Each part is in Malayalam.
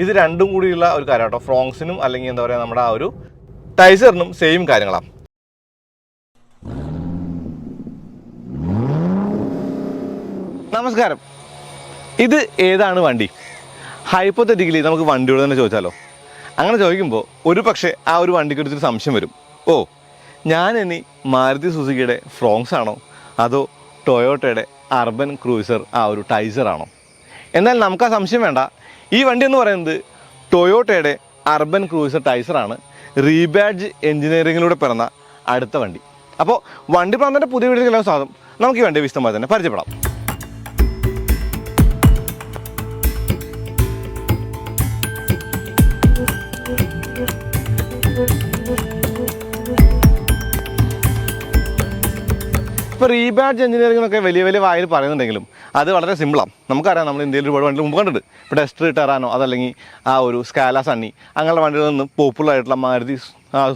ഇത് രണ്ടും കൂടിയുള്ള ഒരു കാര്യം കേട്ടോ ഫ്രോങ്സിനും അല്ലെങ്കിൽ എന്താ പറയുക നമ്മുടെ ആ ഒരു ടൈസറിനും സെയിം കാര്യങ്ങളാണ് നമസ്കാരം. ഇത് ഏതാണ് വണ്ടി? ഹൈപ്പോത്തറ്റിക്കലി നമുക്ക് വണ്ടിയോട് തന്നെ ചോദിച്ചാലോ? അങ്ങനെ ചോദിക്കുമ്പോൾ ഒരു പക്ഷേ ആ ഒരു വണ്ടിക്ക് എടുത്തൊരു സംശയം വരും. ഓ ഞാൻ ഇനി മാരുതി സുസുക്കിയുടെ ഫ്രോങ്സ് ആണോ? അതോ ടൊയോട്ടയുടെ അർബൻ ക്രൂസർ ആ ഒരു ടൈസർ ആണോ? എന്നാൽ നമുക്ക് ആ സംശയം വേണ്ട. ഈ വണ്ടി എന്ന് പറയുന്നത് ടൊയോട്ടയുടെ അർബൻ ക്രൂസർ ടൈസറാണ് റീബാഡ്ജ് എഞ്ചിനീയറിങ്ങിലൂടെ പിറന്ന അടുത്ത വണ്ടി. അപ്പോൾ വണ്ടി പ്രാന്തന്റെ പുതിയ വീട്ടിലെല്ലാം സാധനം നമുക്ക് ഈ വണ്ടി വിശദമായി തന്നെ പരിചയപ്പെടാം. ഇപ്പോൾ റീബാഡ്ജ് എഞ്ചിനീയറിംഗ് എന്നൊക്കെ വലിയ വലിയ വായിൽ പറയുന്നുണ്ടെങ്കിലും അത് വളരെ സിമ്പിളാണ് നമുക്കറിയാം നമ്മൾ ഇന്ത്യയിൽ ഒരുപാട് വണ്ടികൾ മുമ്പ് കണ്ടിട്ടുണ്ട്. ഇപ്പോൾ ഡെസ്റ്റർ ടെറാനോ അതല്ലെങ്കിൽ ആ ഒരു സ്കാല സണ്ണി അങ്ങനെയുള്ള വണ്ടികളിൽ നിന്ന് പോപ്പുലർ ആയിട്ടുള്ള മാരുതി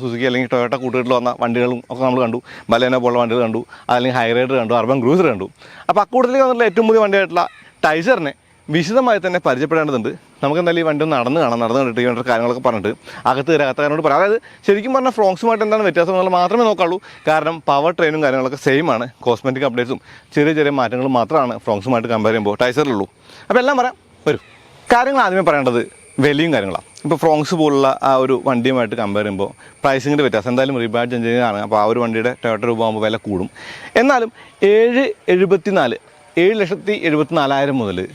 സുസുക്കി അല്ലെങ്കിൽ ടൊയോട്ട കൂട്ടുകെട്ടിൽ വന്ന വണ്ടികളും ഒക്കെ നമ്മൾ കണ്ടു. ബലേന പോലുള്ള വണ്ടികൾ കണ്ടു. അല്ലെങ്കിൽ ഹൈറൈഡർ കണ്ടു. അർബൻ ക്രൂസർ കണ്ടു. അപ്പോൾ അക്കൂട്ടത്തിൽ വന്നിട്ടുള്ള ഏറ്റവും പുതിയ വണ്ടിയായിട്ടുള്ള ടൈസറിനെ വിശദമായി തന്നെ പരിചയപ്പെടേണ്ടതുണ്ട്. നമുക്ക് എന്തായാലും ഈ വണ്ടി നടന്ന് കാണാം നടന്ന് കണ്ടിട്ട് വണ്ടിയുടെ കാര്യങ്ങളൊക്കെ പറഞ്ഞിട്ട് അകത്ത് കയറി അകത്തുകാരനോട് പറയാം. അതായത് ശരിക്കും പറഞ്ഞാൽ ഫ്രോങ്സുമായിട്ട് എന്താണ് വ്യത്യാസം എന്നുള്ളത് മാത്രമേ നോക്കാവുള്ളൂ. കാരണം പവർ ട്രെയിനും കാര്യങ്ങളൊക്കെ സെയിം ആണ്. കോസ്മെറ്റിക് അപ്ഡേറ്റ്സും ചെറിയ ചെറിയ മാറ്റങ്ങൾ മാത്രമാണ് ഫ്രോങ്സുമായിട്ട് കമ്പയർ ചെയ്യുമ്പോൾ ടൈസറിലുള്ളൂ. അപ്പോൾ എല്ലാം പറയാം. വരും. കാര്യങ്ങൾ ആദ്യമേ പറയേണ്ടത് വിലയും കാര്യങ്ങളാണ്. ഇപ്പോൾ ഫ്രോങ്സ് പോലുള്ള ആ ഒരു വണ്ടിയുമായിട്ട് കമ്പയർ ചെയ്യുമ്പോൾ പ്രൈസിങ്ങിന്റെ വ്യത്യാസം എന്തായാലും റീബാഡ് എഞ്ചിനീയർ ആണ് അപ്പോൾ ആ ഒരു വണ്ടിയുടെ ടൊയോട്ട രൂപ ആകുമ്പോൾ വില കൂടും. എന്നാലും ഏഴ് എഴുപത്തി നാല് ഏഴ് ലക്ഷത്തി എഴുപത്തി നാലായിരം മുതൽ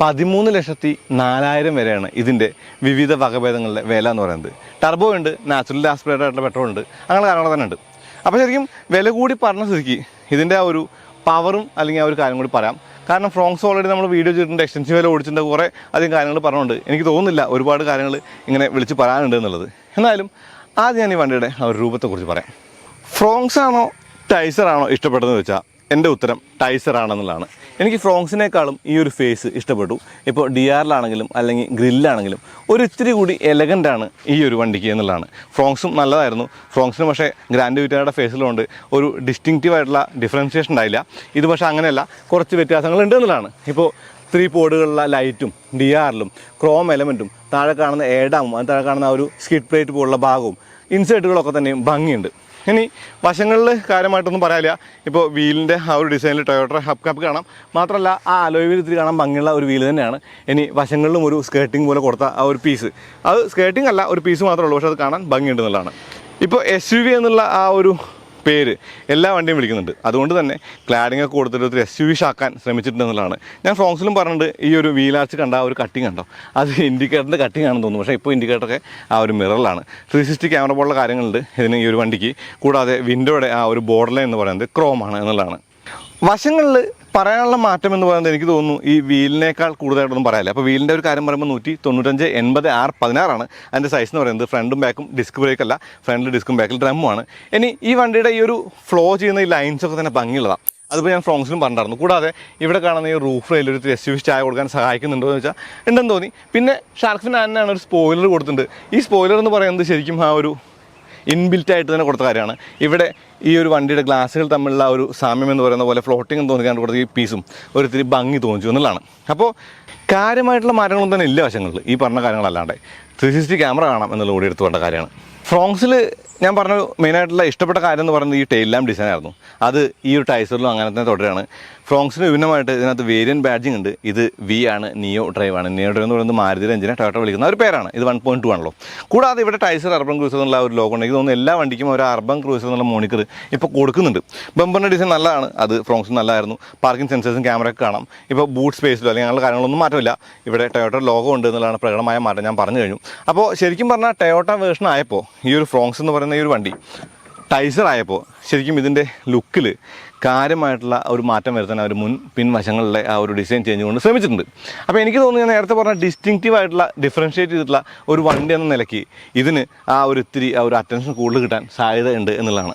പതിമൂന്ന് ലക്ഷത്തി നാലായിരം വരെയാണ് ഇതിന്റെ വിവിധ വകഭേദങ്ങളുടെ വില എന്ന് പറയുന്നത്. ടർബോ ഉണ്ട് നാച്ചുറൽ ആസ്പിറേറ്റഡ് ആയിട്ടുള്ള പെട്രോൾ ഉണ്ട് അങ്ങനെ കാര്യങ്ങൾ തന്നെ ഉണ്ട്. അപ്പോൾ ശരിക്കും വില കൂടി പറഞ്ഞ സ്ഥിതിക്ക് ഇതിന്റെ ആ ഒരു പവറും അല്ലെങ്കിൽ ആ ഒരു കാര്യം കൂടി പറയാം. കാരണം ഫ്രോങ്സ് ഓൾറെഡി നമ്മൾ വീഡിയോ ചെയ്തിട്ടുണ്ട് എക്സ്റ്റൻഷൻ വില ഓടിച്ചിട്ടുണ്ട് കുറേ അധികം കാര്യങ്ങൾ പറഞ്ഞുകൊണ്ട്. എനിക്ക് തോന്നുന്നില്ല ഒരുപാട് കാര്യങ്ങൾ ഇങ്ങനെ വിളിച്ച് പറയാനുണ്ട് എന്നുള്ളത്. എന്നാലും ആദ്യം ഞാൻ ഈ വണ്ടിയുടെ ആ ഒരു രൂപത്തെക്കുറിച്ച് പറയാം. ഫ്രോങ്സ് ആണോ ടൈസർ ആണോ ഇഷ്ടപ്പെട്ടതെന്ന് വെച്ചാൽ എന്റെ ഉത്തരം ടൈസർ ആണെന്നുള്ളതാണ്. എനിക്ക് ഫ്രോങ്സിനേക്കാളും ഈ ഒരു ഫേസ് ഇഷ്ടപ്പെട്ടു. ഇപ്പോൾ ഡി ആറിലാണെങ്കിലും അല്ലെങ്കിൽ ഗ്രില്ലാണെങ്കിലും ഒരു ഇത്തിരി കൂടി എലഗന്റ് ആണ് ഈ ഒരു വണ്ടിക്ക് എന്നുള്ളതാണ്. ഫ്രോങ്സും നല്ലതായിരുന്നു. ഫ്രോങ്സിന് പക്ഷേ ഗ്രാൻഡ് വിറ്റായുടെ ഫേസിലുണ്ട് ഒരു ഡിസ്റ്റിങ്റ്റീവ് ആയിട്ടുള്ള ഡിഫറൻസിയേഷൻ ഉണ്ടായില്ല. ഇത് പക്ഷേ അങ്ങനെയല്ല. കുറച്ച് വ്യത്യാസങ്ങളുണ്ട് എന്നുള്ളതാണ്. ഇപ്പോൾ ത്രീ പോഡുകളിലുള്ള ലൈറ്റും ഡി ആറിലും ക്രോം എലമെന്റും താഴെ കാണുന്ന ഏഡാമും അത് താഴെ കാണുന്ന ഒരു സ്കിഡ് പ്ലേറ്റ് പോലുള്ള ഭാഗവും ഇൻസേർട്ടുകളൊക്കെ തന്നെയും ഭംഗിയുണ്ട്. ഇനി വശങ്ങളിൽ കാര്യമായിട്ടൊന്നും പറയാനില്ല. ഇപ്പോൾ വീലിന്റെ ആ ഒരു ഡിസൈനിൽ ടൊയോട്ട ഹബ് കപ്പ് കാണാം. മാത്രമല്ല ആ അലോയ് വീൽ ഇത്തിരി കാണാൻ ഭംഗിയുള്ള ഒരു വീൽ തന്നെയാണ്. ഇനി വശങ്ങളിലും ഒരു സ്കേർട്ടിംഗ് പോലെ കൊടുത്ത ആ ഒരു പീസ് അത് സ്കേർട്ടിംഗ് അല്ല ഒരു പീസ് മാത്രമേ ഉള്ളൂ. പക്ഷേ അത് കാണാൻ ഭംഗിയുണ്ട് എന്നുള്ളതാണ്. ഇപ്പോൾ എസ് യു വി എന്നുള്ള ആ ഒരു പേര് എല്ലാ വണ്ടിയും വിളിക്കുന്നുണ്ട്. അതുകൊണ്ട് തന്നെ ക്ലാഡിംഗ് ഒക്കെ കൊടുത്തിട്ട് ഒത്തിരി എസ് യു വി ഷാക്കാൻ ശ്രമിച്ചിട്ടുണ്ട് എന്നുള്ളതാണ് ഞാൻ ഫ്രോങ്സിലും പറഞ്ഞിട്ടുണ്ട് ഈ ഒരു വീലാർച്ച് കണ്ട ആ ഒരു കട്ടിങ് കണ്ടോ? അത് ഇൻഡിക്കേറ്ററിന്റെ കട്ടിങ് ആണെന്ന് തോന്നുന്നു. പക്ഷേ ഇപ്പോൾ ഇൻഡിക്കേറ്ററൊക്കെ ആ ഒരു മിററിലാണ് ത്രീ സിക്സ്റ്റി ക്യാമറ പോലുള്ള കാര്യങ്ങളുണ്ട് ഇതിന് ഈ ഒരു വണ്ടിക്ക്. കൂടാതെ വിൻഡോയുടെ ആ ഒരു ബോർഡർ ലൈൻ എന്ന് പറയുന്നത് ക്രോമാണ് എന്നുള്ളതാണ്. വശങ്ങളിൽ പറയാനുള്ള മാറ്റം എന്ന് പറയുന്നത് എനിക്ക് തോന്നുന്നു ഈ വീലിനേക്കാൾ കൂടുതലായിട്ടൊന്നും പറയാനില്ല. അപ്പോൾ വീലിന്റെ ഒരു കാര്യം പറയുമ്പോൾ നൂറ്റി തൊണ്ണൂറ്റഞ്ച് എൺപത് ആർ പതിനാറാണ്. അതിന്റെ സൈസ് എന്ന് പറയുന്നത് ഫ്രണ്ടും ബാക്കും ഡിസ്ക് ബ്രേക്ക് അല്ല. ഫ്രണ്ടിൽ ഡിസ്കും ബാക്കിൽ ഡ്രമ്മുമാണ് ഇനി ഈ വണ്ടിയുടെ ഈ ഒരു ഫ്ലോ ചെയ്യുന്ന ഈ ലൈൻസ് ഒക്കെ തന്നെ ഭംഗിയുള്ളതാണ് അതിപ്പോൾ ഞാൻ ഫ്രോങ്സിലും പറഞ്ഞിരുന്നു കൂടാതെ ഇവിടെ കാണുന്ന ഈ റൂഫ് റെയിൽ ഒരു എസ് യു ചായ കൊടുക്കാൻ സഹായിക്കുന്നുണ്ടോ എന്ന് വെച്ചാൽ ഉണ്ടെന്ന് തോന്നി. പിന്നെ ഷാർക്ക് ഫിൻ ആനാണ് ഒരു സ്പോയിലർ കൊടുത്തിട്ടുണ്ട്. ഈ സ്പോയിലർ എന്ന് പറയുന്നത് ശരിക്കും ആ ഒരു ഇൻബിൽറ്റ് ആയിട്ട് തന്നെ കൊടുത്ത കാര്യമാണ്. ഇവിടെ ഈ ഒരു വണ്ടിയുടെ ഗ്ലാസ്സുകൾ തമ്മിലുള്ള ഒരു സാമ്യം എന്ന് പറയുന്ന പോലെ ഫ്ലോട്ടിംഗ് തോന്നിക്കാണ്ട് കൊടുത്ത ഈ പീസും ഒരിത്തിരി ഭംഗി തോന്നിച്ചു എന്നുള്ളതാണ്. അപ്പോൾ കാര്യമായിട്ടുള്ള മാറ്റങ്ങളൊന്നും തന്നെ ഇല്ല വശങ്ങളിൽ. ഈ പറഞ്ഞ കാര്യങ്ങളല്ലാണ്ട്. ത്രീ സിക്സ്റ്റി ക്യാമറ കാണാം എന്നുള്ള കൂടി എടുത്തു വേണ്ട കാര്യമാണ്. ഫ്രോങ്സിൽ ഞാൻ പറഞ്ഞ മെയിനായിട്ടുള്ള ഇഷ്ടപ്പെട്ട കാര്യം എന്ന് പറയുന്നത് ഈ ടെയിൽ ലാമ്പ് ഡിസൈൻ ആയിരുന്നു. അത് ഈ ഒരു ടൈസറിലും അങ്ങനെ തന്നെ തുടരുകയാണ്. ഫ്രോങ്സിന് വിഭിന്നമായിട്ട് ഇതിനകത്ത് വേരിയൻ ബാഡ്ജിങ് ഉണ്ട്. ഇത് വി ആണ് നിയോ ഡ്രൈവ് ആണ്. നിയോ ഡ്രൈവ് എന്ന് പറയുന്നത് മാരുതിയുടെ എഞ്ചിനെ ടൊയോട്ട വിളിക്കുന്ന ഒരു പേരാണ്. ഇത് വൺ പോയിന്റ് ടു ആണല്ലോ. കൂടാതെ ഇവിടെ ടൈസർ അർബൻ ക്രൂസർ എന്നുള്ള ഒരു ലോഗോ ഉണ്ട്. തോന്നുന്നു എല്ലാ വണ്ടിക്കും ഒരു അർബൻ ക്രൂസർ എന്നുള്ള മോണിക്കർ ഇപ്പോൾ കൊടുക്കുന്നുണ്ട്. ബമ്പറിന്റെ ഡിസൈൻ നല്ലതാണ്. അത് ഫ്രോങ്സ് നല്ലതായിരുന്നു പാർക്കിംഗ് സെൻസേഴ്സും ക്യാമറയൊക്കെ കാണാം. ഇപ്പോൾ ബൂട്ട് സ്പേസിലോ അല്ലെങ്കിൽ അങ്ങനെയുള്ള കാര്യങ്ങളൊന്നും മാറ്റമില്ല. ഇവിടെ ടൊയോട്ട ലോഗോ ഉണ്ട് എന്നുള്ളതാണ് പ്രകടമായ മാറ്റം ഞാൻ പറഞ്ഞു കഴിഞ്ഞു. അപ്പോൾ ശരിക്കും പറഞ്ഞാൽ ടൊയോട്ട വേർഷൻ ആയപ്പോൾ ഈ ഒരു ഫ്രോങ്സ് എന്ന് പറയുന്ന ഈ ഒരു വണ്ടി ടൈസർ ആയപ്പോൾ ശരിക്കും ഇതിന്റെ ലുക്കിൽ കാര്യമായിട്ടുള്ള ഒരു മാറ്റം വരുത്താൻ അവർ മുൻ പിൻവശങ്ങളിലെ ആ ഒരു ഡിസൈൻ ചേഞ്ച് കൊണ്ട് ശ്രമിച്ചിട്ടുണ്ട്. അപ്പോൾ എനിക്ക് തോന്നുന്നു ഞാൻ നേരത്തെ പറഞ്ഞ ഡിസ്റ്റിങ്റ്റീവ് ആയിട്ടുള്ള ഡിഫറൻഷ്യേറ്റ് ചെയ്തിട്ടുള്ള ഒരു വണ്ടി എന്ന നിലയ്ക്ക് ഇതിന് ആ ഒരു ഇത്തിരി ആ ഒരു അറ്റൻഷൻ കൂടുതൽ കിട്ടാൻ സാധ്യത ഉണ്ട് എന്നുള്ളതാണ്.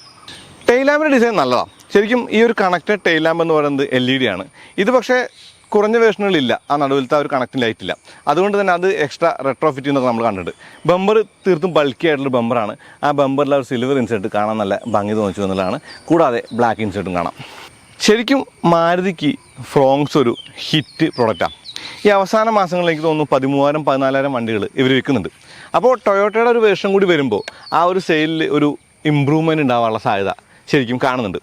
ടെയിൽ ലാമ്പിന്റെ ഡിസൈൻ നല്ലതാണ് ശരിക്കും ഈ ഒരു കണക്റ്റഡ് ടെയിൽ ലാമ്പ് എന്ന് പറയുന്നത് എൽ ഇ ഡി ആണ്. ഇത് പക്ഷേ കുറഞ്ഞ വേർഷനുകളില്ല ആ നടുവിലത്തെ ആ ഒരു കണക്റ്റിംഗ് ലൈറ്റ് ഇല്ല. അതുകൊണ്ട് തന്നെ അത് എക്സ്ട്രാ റെട്രോ ഫിറ്റ് എന്നൊക്കെ നമ്മൾ കണ്ടിട്ടുണ്ട്. ബമ്പർ തീർത്തും ബൾക്കി ആയിട്ടുള്ള ബമ്പറാണ് ആ ബമ്പറിൽ ഒരു സിൽവർ ഇൻസേർട്ട് കാണാൻ നല്ല ഭംഗി തോന്നിച്ചു എന്നുള്ളതാണ്. കൂടാതെ ബ്ലാക്ക് ഇൻസേർട്ടും കാണാം. ശരിക്കും മാരുതിക്ക് ഫ്രോങ്സ് ഒരു ഹിറ്റ് പ്രൊഡക്റ്റാണ് ഈ അവസാന മാസങ്ങളിലേക്ക് തോന്നുന്നു പതിമൂവായിരം പതിനാലായിരം വണ്ടികൾ ഇവർ വിൽക്കുന്നുണ്ട്. അപ്പോൾ ടൊയോട്ടയുടെ ഒരു വേഷം കൂടി വരുമ്പോൾ ആ ഒരു സെയിലിൽ ഒരു ഇമ്പ്രൂവ്മെന്റ് ഉണ്ടാവാനുള്ള സാധ്യത ശരിക്കും കാണുന്നുണ്ട്.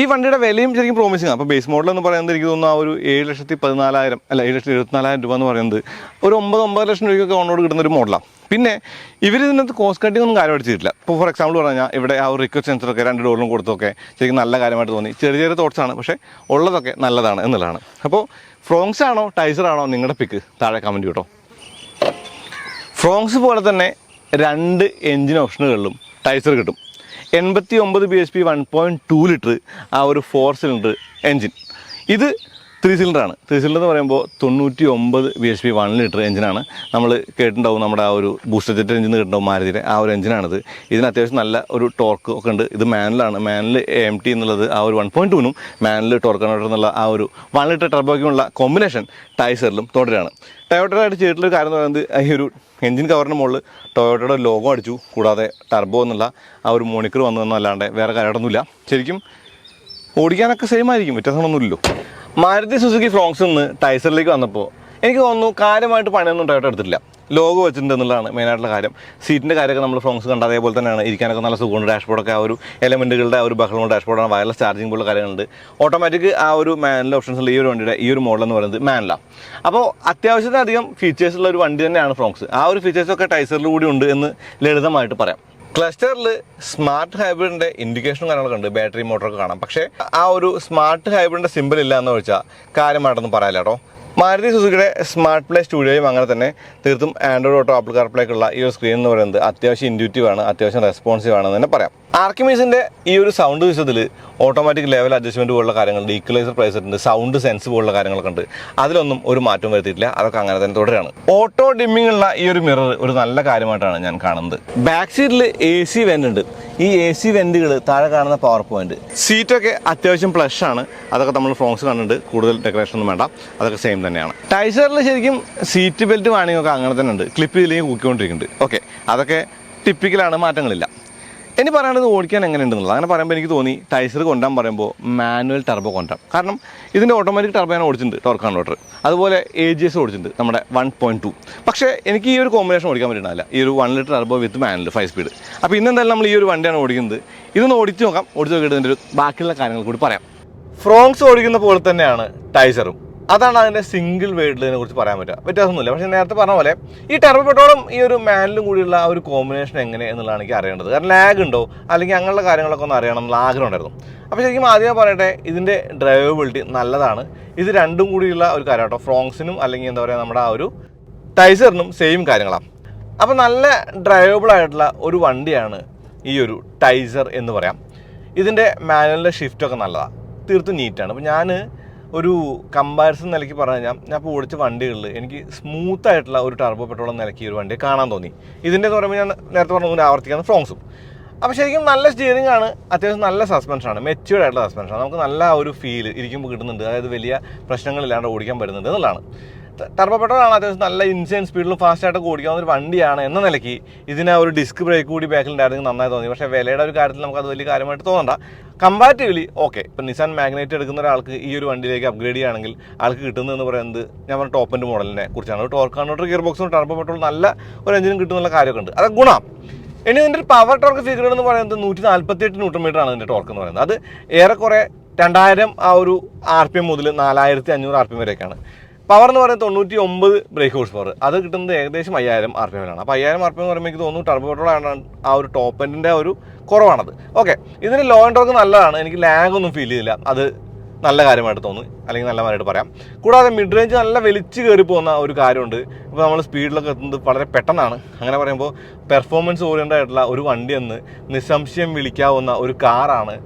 ഈ വണ്ടിയുടെ വിലയും ശരിക്കും പ്രോമിസിങ് അപ്പോൾ ബേസ് മോഡൽ എന്ന് പറയുന്നത് എനിക്ക് തോന്നുന്നു ആ ഒരു ഏഴ് ലക്ഷത്തി പതിനാലായിരം അല്ല ഏഴ് ലക്ഷത്തി എഴുപത്തിനാലായിരം രൂപ എന്ന് പറയുന്നത് ഒരു ഒമ്പത് ഒമ്പത് ലക്ഷം രൂപയ്ക്കൊക്കെ ഓണോട് കിട്ടുന്ന ഒരു മോഡലാണ് പിന്നെ ഇവർ ഇതിനകത്ത് കോസ്റ്റ് കട്ടിംഗ് ഒന്നും കാര്യം അടിച്ചിട്ടില്ല ഇപ്പോൾ ഫോർ എക്സാമ്പിൾ പറഞ്ഞാൽ ഇവിടെ ആ ഒരു റിക്വസ്റ്റ് സെൻസറൊക്കെ രണ്ട് ഡോറിലും കൊടുത്തൊക്കെ ശരിക്കും നല്ല കാര്യമായിട്ട് തോന്നി. ചെറിയ ചെറിയ തോട്ട്സ് ആണ് പക്ഷേ ഉള്ളതൊക്കെ നല്ലതാണ് എന്നുള്ളതാണ്. അപ്പോൾ ഫ്രോങ്സ് ആണോ ടൈസർ ആണോ നിങ്ങളുടെ പിക്ക് താഴെ കമന്റ് കേട്ടോ ഫ്രോങ്സ് പോലെ തന്നെ രണ്ട് എൻജിൻ ഓപ്ഷനുകളിലും ടൈസർ കിട്ടും. എൺപത്തി ഒമ്പത് B H P one point two litre ആ ഒരു ഫോർ സിലിണ്ടർ എൻജിൻ ഇത് ത്രീ സിലിണ്ടറാണ് ത്രീ സിലിണ്ടർ എന്ന് പറയുമ്പോൾ തൊണ്ണൂറ്റി ഒമ്പത് B H P one litre എഞ്ചിനാണ് നമ്മൾ കേട്ടിട്ടുണ്ടാവും നമ്മുടെ ആ ഒരു ബൂസ്റ്റർ ജെറ്റ് എഞ്ചിൻ കേട്ടിട്ടുണ്ടാവും മാരുതിയുടെ ആ ഒരു എഞ്ചിനാണിത് ഇതിന് അത്യാവശ്യം നല്ല ഒരു ടോർക്ക് ഒക്കെ ഉണ്ട്. ഇത് മാനുവലാണ് മാനുവൽ എം ടി എന്നുള്ളത് ആ ഒരു വൺ പോയിന്റ് ടൂനും മാനുവൽ ടോർക്ക് കൺവേർട്ടർ എന്നുള്ള ആ ഒരു വൺ ലിറ്റർ ടർബോയ്ക്കുമുള്ള കോമ്പിനേഷൻ ടൈസറിലും തുടരുകയാണ് ടയോട്ടയായിട്ട് ചെയ്തിട്ടുള്ള കാര്യം എന്ന് പറയുന്നത് ഈ ഒരു എഞ്ചിൻ കവറിന് മുകളിൽ ടൊയോട്ടയുടെ ലോഗോ അടിച്ചു. കൂടാതെ ടർബോ എന്നുള്ള ആ ഒരു മോണിക്കർ വന്നു എന്നല്ലാണ്ട് വേറെ കാര്യമൊന്നുമില്ല ശരിക്കും ഓടിക്കാനൊക്കെ സെയിം ആയിരിക്കും. വ്യത്യാസങ്ങളൊന്നുമില്ലല്ലോ. മാരുതി സുസുക്കി ഫ്രോങ്സ് നിന്ന് ടൈസറിലേക്ക് വന്നപ്പോൾ എനിക്ക് തോന്നുന്നു കാര്യമായിട്ട് പണിയൊന്നും ഉണ്ടായിട്ട് എടുത്തിട്ടില്ല. ലോഗോ വെച്ചിട്ടുണ്ട് എന്നുള്ളതാണ് മെയിനായിട്ടുള്ള കാര്യം. സീറ്റിന്റെ കാര്യമൊക്കെ നമ്മൾ ഫ്രോങ്സ് കണ്ട അതേപോലെ തന്നെയാണ് ഇരിക്കാനൊക്കെ നല്ല സുഖമുണ്ട്. ഡാഷ്ബോർഡൊക്കെ ആ ഒരു എലമെന്റുകളുടെ ആ ഒരു ബഹളമുണ്ട് ഡാഷ്ബോർഡാണ് വയർലെസ് ചാർജിംഗ് പോലുള്ള കാര്യങ്ങളുണ്ട്. ഓട്ടോമാറ്റിക് ആ ഒരു മാനുവൽ ഓപ്ഷൻസ് ഈ ഒരു വണ്ടിയുടെ ഈ ഒരു മോഡൽ എന്ന് പറയുന്നത് മാനുവലാണ് അപ്പോൾ അത്യാവശ്യത്തിനധികം ഫീച്ചേഴ്സ് ഉള്ള ഒരു വണ്ടി തന്നെയാണ് ഫ്രോങ്സ് ആ ഒരു ഫീച്ചേഴ്സൊക്കെ ടൈസറിൽ കൂടി ഉണ്ട് എന്ന് ലളിതമായിട്ട് പറയാം. ക്ലസ്റ്ററിൽ സ്മാർട്ട് ഹൈബ്രിഡിന്റെ ഇൻഡിക്കേഷനും കാര്യങ്ങളൊക്കെ ഉണ്ട്. ബാറ്ററി മോട്ടറൊക്കെ കാണാം. പക്ഷേ ആ ഒരു സ്മാർട്ട് ഹൈബ്രിഡിന്റെ സിമ്പിൾ ഇല്ല എന്ന് വെച്ചാൽ കാര്യമായിട്ടൊന്നും കേട്ടോ മാരുതി സുസുക്കിയുടെ സ്മാർട്ട് പ്ലേ സ്റ്റുഡിയോയും അങ്ങനെ തന്നെ തീർത്തും ആൻഡ്രോയിഡ് ഓട്ടോ ആപ്പിൾ കാർപ്ലേക്കുള്ള ഈ ഒരു സ്ക്രീൻ എന്ന് പറയുന്നത് അത്യാവശ്യം ഇൻഡ്യൂറ്റീവ് ആണ് അത്യാവശ്യം റെസ്പോൺസീവ് ആണെന്ന് തന്നെ പറയാം. ആർക്കിമീസിന്റെ ഈ ഒരു സൗണ്ട് സിസ്റ്റത്തിൽ ഓട്ടോമാറ്റിക് ലെവൽ അഡ്ജസ്റ്റ്മെന്റ് പോലുള്ള കാര്യങ്ങളുണ്ട് ഈക്വലൈസർ പ്രൈസ് ഉണ്ട് സൗണ്ട് സെൻസ് പോലുള്ള കാര്യങ്ങളൊക്കെ ഉണ്ട്. അതിലൊന്നും ഒരു മാറ്റം വരുത്തിയിട്ടില്ല അതൊക്കെ അങ്ങനെ തന്നെ തുടരാണ് ഓട്ടോ ഡിമ്മിംഗ് ഉള്ള ഈ ഒരു മിറർ ഒരു നല്ല കാര്യമായിട്ടാണ് ഞാൻ കാണുന്നത്. ബാക്ക് സീറ്റിൽ എ സി ഉണ്ട്. ഈ എ സി വെന്റുകൾ താഴെ കാണുന്ന പവർ പോയിന്റ് സീറ്റൊക്കെ അത്യാവശ്യം പ്ലഷ് ആണ്. അതൊക്കെ നമ്മൾ ഫ്രോങ്സ് കണ്ടിട്ടുണ്ട് കൂടുതൽ ഡെക്കറേഷൻ ഒന്നും വേണ്ട. അതൊക്കെ സെയിം തന്നെയാണ്. ടൈസറിൽ ശരിക്കും സീറ്റ് ബെൽറ്റ് വാണിങ്ങൊക്കെ അങ്ങനെ തന്നെ ഉണ്ട്. ക്ലിപ്പ് ചെയ്തില്ലെങ്കിൽ കൂക്കിക്കൊണ്ടിരിക്കുന്നുണ്ട്. ഓക്കെ അതൊക്കെ ടിപ്പിക്കലാണ് മാറ്റങ്ങളില്ല. ഇനി പറയുന്നത് ഓടിക്കാൻ എങ്ങനെയുണ്ടെന്നുള്ളത്. അങ്ങനെ പറയുമ്പോൾ എനിക്ക് തോന്നി ടൈസർ കൊണ്ടാൻ പറയുമ്പോൾ മാനുവൽ ടർബോ കൊണ്ടാം കാരണം ഇതിന്റെ ഓട്ടോമാറ്റിക് ടർബോ ഞാൻ ഓടിച്ചിട്ടുണ്ട് ടോർക്ക് കൺവേർട്ടർ അതുപോലെ എ ജി എസ് ഓടിച്ചിട്ടുണ്ട് നമ്മുടെ വൺ പോയിന്റ് ടു പക്ഷേ എനിക്ക് ഈ ഒരു കോമ്പിനേഷൻ ഓടിക്കാൻ പറ്റുന്നില്ല ഈ ഒരു one litre turbo with manual five speed അപ്പോൾ ഇന്നെന്തായാലും നമ്മൾ ഈ ഒരു വണ്ടിയാണ് ഓടിക്കുന്നത്. ഇതൊന്ന് ഓടിച്ച് നോക്കാം. ഓടിച്ച് നോക്കിയിട്ട് ഇതിന്റെ ഒരു ബാക്കിയുള്ള കാര്യങ്ങൾ കൂടി പറയാം. ഫ്രോങ്സ് ഓടിക്കുന്ന പോലെ തന്നെയാണ് ടൈസറും. അതാണ് അതിന്റെ സിംഗിൾ വേർഡിനെ കുറിച്ച് പറയാൻ പറ്റുക. വ്യത്യാസമൊന്നുമില്ല. പക്ഷേ നേരത്തെ പറഞ്ഞ പോലെ ഈ ടർബോ പെട്രോളും ഈ ഒരു മാനിലും കൂടിയുള്ള ആ ഒരു കോമ്പിനേഷൻ എങ്ങനെ എന്നുള്ളതാണ് എനിക്ക് അറിയേണ്ടത്. കാരണം ലാഗ് ഉണ്ടോ? അല്ലെങ്കിൽ അങ്ങനെയുള്ള കാര്യങ്ങളൊക്കെ ഒന്ന് അറിയണം എന്നുള്ള ആഗ്രഹം ഉണ്ടായിരുന്നു. അപ്പോൾ ശരിക്കും ആദ്യമേ പറയട്ടെ ഇതിന്റെ ഡ്രൈവബിലിറ്റി നല്ലതാണ്. ഇത് രണ്ടും കൂടിയുള്ള ഒരു കാര്യം കേട്ടോ. ഫ്രോങ്സിനും അല്ലെങ്കിൽ എന്താ പറയുക നമ്മുടെ ആ ഒരു ടൈസറിനും സെയിം കാര്യങ്ങളാണ്. അപ്പോൾ നല്ല ഡ്രൈവബിൾ ആയിട്ടുള്ള ഒരു വണ്ടിയാണ് ഈ ഒരു ടൈസർ എന്ന് പറയാം. ഇതിന്റെ മാനുവലിന്റെ ഷിഫ്റ്റൊക്കെ നല്ലതാണ് തീർത്തും നീറ്റാണ് അപ്പോൾ ഞാൻ ഒരു കമ്പാരിസൺ നിലയ്ക്ക് പറഞ്ഞു കഴിഞ്ഞാൽ ഞാൻ ഇപ്പോൾ ഓടിച്ച വണ്ടികളിൽ എനിക്ക് സ്മൂത്ത് ആയിട്ടുള്ള ഒരു ടർബോ പെട്രോൾ നിലയ്ക്ക് ഒരു വണ്ടി കാണാൻ തോന്നി. ഇതിന്റെ എന്ന് പറയുമ്പോൾ ഞാൻ നേരത്തെ പറഞ്ഞ പോലെ ആവർത്തിക്കുന്ന ഫ്രോങ്സും അപ്പോൾ ശരിക്കും നല്ല സ്റ്റിയറിംഗ് ആണ് അത്യാവശ്യം നല്ല സസ്പെൻഷനാണ് മെച്യൂർഡ് ആയിട്ടുള്ള സസ്പെൻഷൻ നമുക്ക് നല്ല ഒരു ഫീൽ ഇരിക്കുമ്പോൾ കിട്ടുന്നുണ്ട്. അതായത് വലിയ പ്രശ്നങ്ങളില്ലാണ്ട് ഓടിക്കാൻ പറ്റുന്നുണ്ട് എന്നുള്ളതാണ്. ടർബോ ആണ് അത്യാവശ്യം നല്ല ഇൻസൈൻ സ്പീഡിലും ഫാസ്റ്റായിട്ട് ഓടിക്കാവുന്ന ഒരു വണ്ടിയാണ് എന്ന നിലയ്ക്ക് ഇതിന് ഒരു ഡിസ്ക് ബ്രേക്ക് കൂടി ബാക്കിൽ ഉണ്ടായിരുന്നെങ്കിൽ നന്നായി തോന്നി. പക്ഷേ വിലയുടെ ഒരു കാര്യത്തിൽ നമുക്ക് അത് വലിയ കാര്യമായിട്ട് തോന്നണ്ട. കമ്പാരിറ്റീവ്ലി ഓക്കെ ഇപ്പം നിസാൻ മാഗ്നേറ്റ് എടുക്കുന്ന ഒരാൾക്ക് ഈ ഒരു വണ്ടിയിലേക്ക് അപ്ഗ്രേഡ് ചെയ്യുകയാണെങ്കിൽ ആൾക്ക് കിട്ടുന്നതെന്ന് പറയുന്നത് ഞാൻ പറഞ്ഞ ടോപ്പ് എൻഡ് മോഡലിനെ കുറിച്ചാണ്. ടോർക്ക് കൺവെർട്ടർ ഗിയർ ബോക്സും ടർബോ പെട്രോൾ നല്ല ഒരു എഞ്ചിനും കിട്ടുന്നുള്ള കാര്യമൊക്കെ ഉണ്ട്. അത് ഗുണം. ഇനി ഇതിന്റെ ഒരു പവർ ടോർക്ക് ഫിഗർ എന്ന് പറയുന്നത് നൂറ്റി നാൽപ്പത്തി എട്ട് ന്യൂട്ടൺ മീറ്റർ ആണ് ഇതിന്റെ ടോർക്ക് എന്ന് പറയുന്നത്. അത് ഏറെക്കുറെ രണ്ടായിരം ആ ഒരു ആർ പി എം മുതൽ നാലായിരത്തി അഞ്ഞൂറ് ആർ പി എം വരെയൊക്കെയാണ്. പവർ എന്ന് പറയുന്നത് തൊണ്ണൂറ്റി ഒമ്പത് ബ്രേക്ക് ഹോഴ്സ് പവർ അത് കിട്ടുന്നത് ഏകദേശം അയ്യായിരം ആർ പി എമ്മിലാണ് അപ്പോൾ അയ്യായിരം ആർ പി എം പറയുമ്പോൾ എനിക്ക് തോന്നുന്നു ടർബോ പെട്രോളാണ് ആ ഒരു ടോപ്പ് എൻഡിന്റെ ഒരു കുറവാണത്. ഓക്കെ ഇതിന് ലോ ആൻഡ് ടോർക്ക് നല്ലതാണ്. എനിക്ക് ലാഗ് ഒന്നും ഫീൽ ചെയ്തില്ല. അത് നല്ല കാര്യമായിട്ട് തോന്നുന്നു. അല്ലെങ്കിൽ നല്ല പറയാം. കൂടാതെ മിഡ് റേഞ്ച് നല്ല വലിച്ചു കയറി പോകുന്ന ഒരു കാര്യമുണ്ട്. ഇപ്പോൾ നമ്മൾ സ്പീഡിലൊക്കെ എത്തുന്നത് വളരെ പെട്ടെന്നാണ്. അങ്ങനെ പറയുമ്പോൾ പെർഫോമൻസ് ഓറിയന്റഡ് ആയിട്ടുള്ള ഒരു വണ്ടി എന്ന് നിസ്സംശയം വിളിക്കാവുന്ന ഒരു കാറാണ്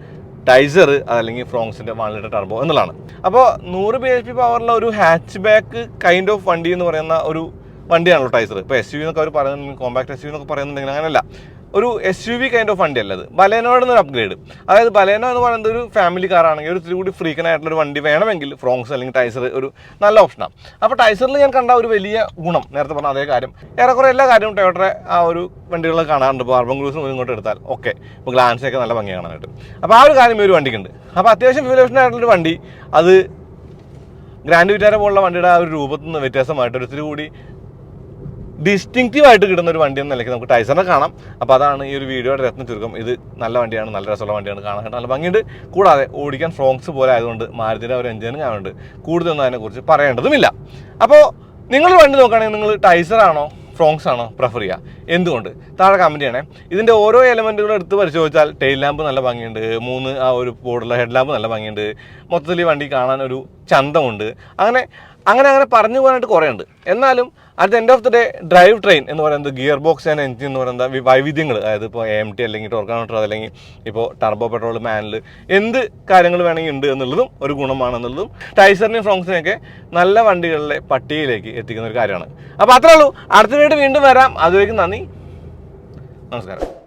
ടൈസർ അതല്ലെങ്കിൽ ഫ്രോങ്സിന്റെ വൺ ലിറ്റർ ടർബോ എന്നുള്ളതാണ്. അപ്പോൾ നൂറ് ബി എച്ച് പി പവറുള്ള ഒരു ഹാച്ച് ബാക്ക് കൈൻഡ് ഓഫ് വണ്ടി എന്ന് പറയുന്ന ഒരു വണ്ടിയാണല്ലോ ടൈസർ ഇപ്പോൾ എസ് യു എന്നൊക്കെ അവർ പറയുന്നുണ്ടെങ്കിൽ കോമ്പാക്ട് എസ് യു എന്നൊക്കെ പറയുന്നുണ്ടെങ്കിൽ അങ്ങനെയല്ല. ഒരു S U V kind of വണ്ടി അല്ലത് ബലേനോയുടെ ഒരു അപ്ഗ്രേഡ് അതായത് ബലേനോ എന്ന് പറയുന്നത് ഒരു ഫാമിലി കാറാണെങ്കിൽ ഒരു ഇത്തിരി കൂടി ഫ്രീക്കൻ ആയിട്ടുള്ള ഒരു വണ്ടി വേണമെങ്കിൽ ഫ്രോങ്സ് അല്ലെങ്കിൽ ടൈസർ ഒരു നല്ല ഓപ്ഷനാണ് അപ്പോൾ ടൈസറിൽ ഞാൻ കണ്ട ഒരു വലിയ ഗുണം നേരത്തെ പറഞ്ഞ അതേ കാര്യം. ഏറെക്കുറെ എല്ലാ കാര്യവും ടൊയോട്ടറെ ആ ഒരു വണ്ടികളിൽ കാണാറുണ്ട്. ഇപ്പോൾ അർബൻ ക്രൂസും ഇങ്ങോട്ട് എടുത്താൽ ഓക്കെ ഇപ്പോൾ ഗ്ലാൻസൊക്കെ നല്ല ഭംഗി കാണാനായിട്ട്. അപ്പോൾ ആ ഒരു കാര്യം ഈ ഒരു വണ്ടിക്കുണ്ട്. അപ്പോൾ അത്യാവശ്യം എഫിഷ്യന്റ് ആയിട്ടുള്ളൊരു വണ്ടി. അത് ഗ്രാൻഡ് വിറ്റാര പോലുള്ള വണ്ടിയുടെ ആ ഒരു രൂപത്തിൽ നിന്ന് വ്യത്യാസമായിട്ട് ഒരു ഇത്തിരി കൂടി ഡിസ്റ്റിങ്റ്റീവ് ആയിട്ട് കിട്ടുന്ന ഒരു വണ്ടി എന്ന നിലയ്ക്ക് നമുക്ക് ടൈസറിനെ കാണാം. അപ്പോൾ അതാണ് ഈ ഒരു വീഡിയോയുടെ രത്ന ചുരുക്കം. ഇത് നല്ല വണ്ടിയാണ് നല്ല രസമുള്ള വണ്ടിയാണ് കാണാൻ നല്ല ഭംഗിയുണ്ട്. കൂടാതെ ഓടിക്കാൻ ഫ്രോങ്സ് പോലെ ആയതുകൊണ്ട് മാരുതിയുടെ ഒരു എഞ്ചിനും ഞാനുണ്ട് കൂടുതലൊന്നും അതിനെക്കുറിച്ച് പറയേണ്ടതുമില്ല. അപ്പോൾ നിങ്ങൾ വണ്ടി നോക്കുകയാണെങ്കിൽ നിങ്ങൾ ടൈസറാണോ ഫ്രോങ്സ് ആണോ പ്രിഫർ ചെയ്യുക? എന്തുകൊണ്ട്? താഴെ കമന്റ് ചെയ്യണേ. ഇതിന്റെ ഓരോ എലമെന്റുകളും എടുത്ത് പരിശോധിച്ചാൽ ടെയിൽ ലാമ്പ് നല്ല ഭംഗിയുണ്ട്. മൂന്ന് ആ ഒരു ബോർഡുള്ള ഹെഡ് ലാമ്പ് നല്ല ഭംഗിയുണ്ട്. മൊത്തത്തിൽ ഈ വണ്ടി കാണാൻ ഒരു ചന്തമുണ്ട്. അങ്ങനെ അങ്ങനെ അങ്ങനെ പറഞ്ഞു പോകാനായിട്ട് കുറേ ഉണ്ട്. എന്നാലും at end of the day drivetrain എന്ന് പറയുന്നത് ഗിയർ ബോക്സ് ആൻഡ് എഞ്ചിൻ എന്ന് പറയുന്ന വൈവിധ്യങ്ങൾ അതായത് ഇപ്പോൾ എം ടി അല്ലെങ്കിൽ ടോർക്കാനോട്ടർ അല്ലെങ്കിൽ ഇപ്പോൾ ടർബോ പെട്രോൾ മാനിൽ എന്ത് കാര്യങ്ങൾ വേണമെങ്കിൽ ഉണ്ട് എന്നുള്ളതും ഒരു ഗുണമാണെന്നുള്ളതും ടൈസറിനെയും ഫ്രോങ്സിനെയൊക്കെ നല്ല വണ്ടികളിലെ പട്ടികയിലേക്ക് എത്തിക്കുന്ന ഒരു കാര്യമാണ്. അപ്പോൾ അത്രേ ഉള്ളൂ. അടുത്ത വീണ്ടും വരാം. അതുവരേക്കും നന്ദി. നമസ്കാരം.